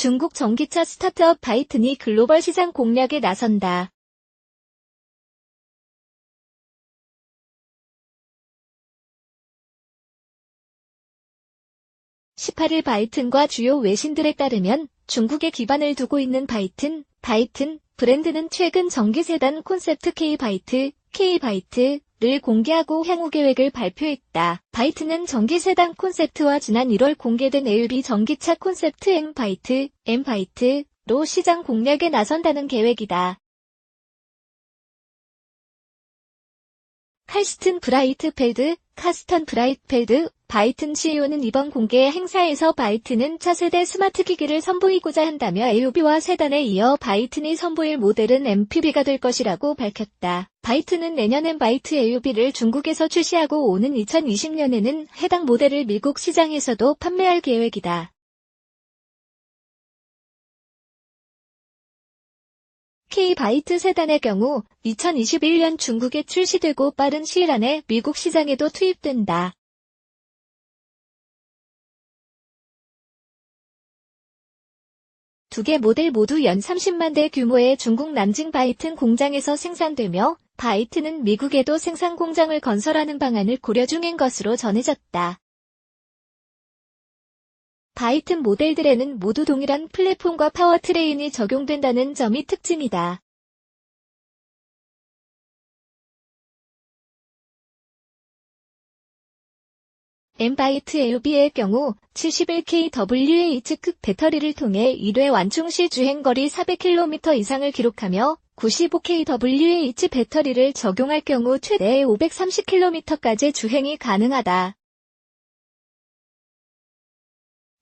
중국 전기차 스타트업 바이튼이 글로벌 시장 공략에 나선다. 18일 바이튼과 주요 외신들에 따르면 중국에 기반을 두고 있는 바이튼, 바이튼 브랜드는 최근 전기 세단 콘셉트 K 바이트, K 바이트 를 공개하고 향후 계획을 발표했다. 바이트는 전기 세단 콘셉트와 지난 1월 공개된 AUB 전기차 콘셉트 M 바이트, M 바이트로 시장 공략에 나선다는 계획이다. 칼스튼 브라이트펠드, 카스턴 브라이트펠드, 바이튼 CEO는 이번 공개 행사에서 바이튼은 차세대 스마트 기기를 선보이고자 한다며 AUB와 세단에 이어 바이튼이 선보일 모델은 MPV가 될 것이라고 밝혔다. 바이튼은 내년엔 바이트 AUB를 중국에서 출시하고 오는 2020년에는 해당 모델을 미국 시장에서도 판매할 계획이다. K-바이트 세단의 경우 2021년 중국에 출시되고 빠른 시일 안에 미국 시장에도 투입된다. 두 개 모델 모두 연 30만 대 규모의 중국 난징 바이튼 공장에서 생산되며 바이트는 미국에도 생산 공장을 건설하는 방안을 고려 중인 것으로 전해졌다. 바이튼 모델들에는 모두 동일한 플랫폼과 파워트레인이 적용된다는 점이 특징이다. 엠바이트 LB의 경우 71kWh급 배터리를 통해 1회 완충 시 주행거리 400km 이상을 기록하며 95kWh 배터리를 적용할 경우 최대 530km까지 주행이 가능하다.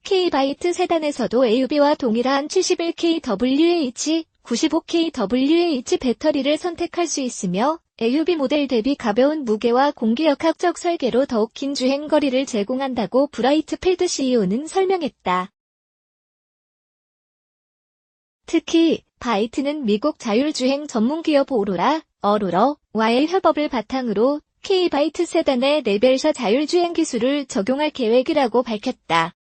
K바이트 세단에서도 AUB와 동일한 71kWh, 95kWh 배터리를 선택할 수 있으며 AUB 모델 대비 가벼운 무게와 공기역학적 설계로 더욱 긴 주행거리를 제공한다고 브라이트 필드 CEO는 설명했다. 특히 바이트는 미국 자율주행 전문기업 오로라, 어로러와의 협업을 바탕으로 K바이트 세단의 레벨4 자율주행 기술을 적용할 계획이라고 밝혔다.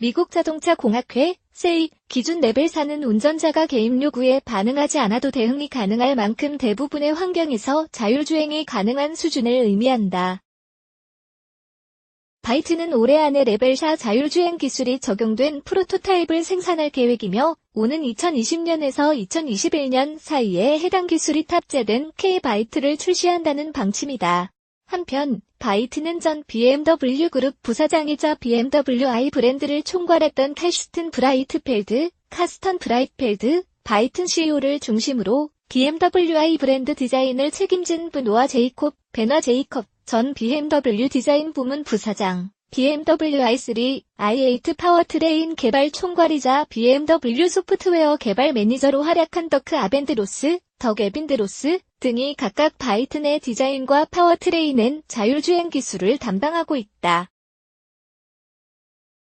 미국 자동차 공학회, 세이, 기준 레벨 4는 운전자가 개임 요구에 반응하지 않아도 대응이 가능할 만큼 대부분의 환경에서 자율주행이 가능한 수준을 의미한다. 바이트는 올해 안에 레벨 4 자율주행 기술이 적용된 프로토타입을 생산할 계획이며 오는 2020년에서 2021년 사이에 해당 기술이 탑재된 K바이트를 출시한다는 방침이다. 한편 바이트는 전 BMW 그룹 부사장이자 BMW i 브랜드를 총괄했던 칼스튼 브라이트펠드, 카스턴 브라이트펠드, 바이튼 CEO를 중심으로 BMW i 브랜드 디자인을 책임진 브노아 제이콥, 베나 제이콥 전 BMW 디자인 부문 부사장, BMW i3, i8 파워트레인 개발 총괄이자 BMW 소프트웨어 개발 매니저로 활약한 더크 아벤드로스, 덕 에빈드로스 등이 각각 바이튼의 디자인과 파워트레인엔 자율주행 기술을 담당하고 있다.